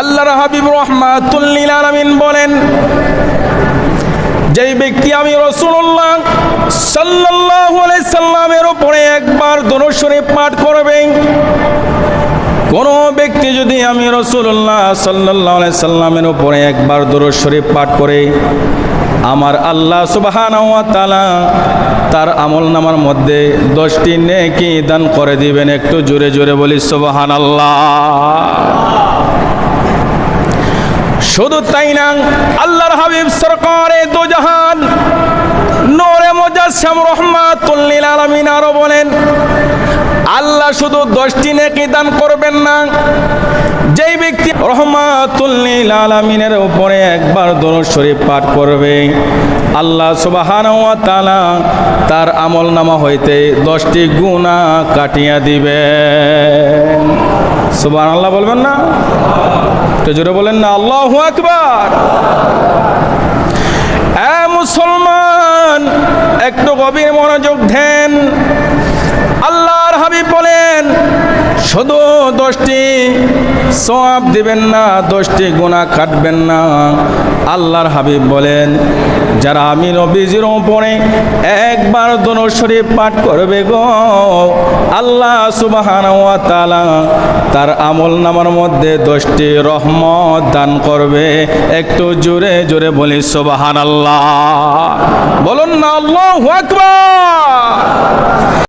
আল্লাহর হাবিব রহমাতুল্লিল আলামিন বলেন, যেই ব্যক্তি আমি রসুল্লাহ আলাইহি সাল্লামের উপরে একবার দরুদ পাঠ করবে, কোনো ব্যক্তি যদি আমি রসুল্লাহ আলাইহি সাল্লামের উপরে একবার দরুদ পাঠ করে, আমার আল্লাহ তাআলা তার আমল নামার মধ্যে দশটি নেকি দান করে দিবেন, একটু জোরে জোরে বলি সুবহানাল্লাহ। শুধু তাই না, আল্লাহর হাবিব সরকারে দু জাহান নোরে মুজাসসাম রহমাতুল্লিল আলামিন আরও বলেন, আল্লাহ শুধু দশটি নেকি দান করবেন না, যেই ব্যক্তি রহমাতুল্লিল আলামিনের উপরে একবার দরুদ শরীফ পাঠ করবে, আল্লাহ সুবহানাহু ওয়া তাআলা তার আমল নামা হইতে দশটি গুনাহ কাটিয়া দিবেন। সুবহানাল্লাহ বলবেন না? একটু জোরে বলেন না, আল্লাহ আকবার। মুসলমান, একটু গভীর মনোযোগ দেন। আল্লাহর হাবিব বলেন, শুধু দশটি সওয়াব দিবেন না, দশটি গুণা কাটবেন না। আল্লাহর হাবিব বলেন, যারা আমি নবীজির উপরে একবার দোনো শরীফ পাঠ করবে গো, আল্লাহ সুবাহান তার আমল নামার মধ্যে দশটি রহমত দান করবে। একটু জোরে জোরে বলি সুবাহান আল্লাহ বলুন না, আল্লাহ আকবার।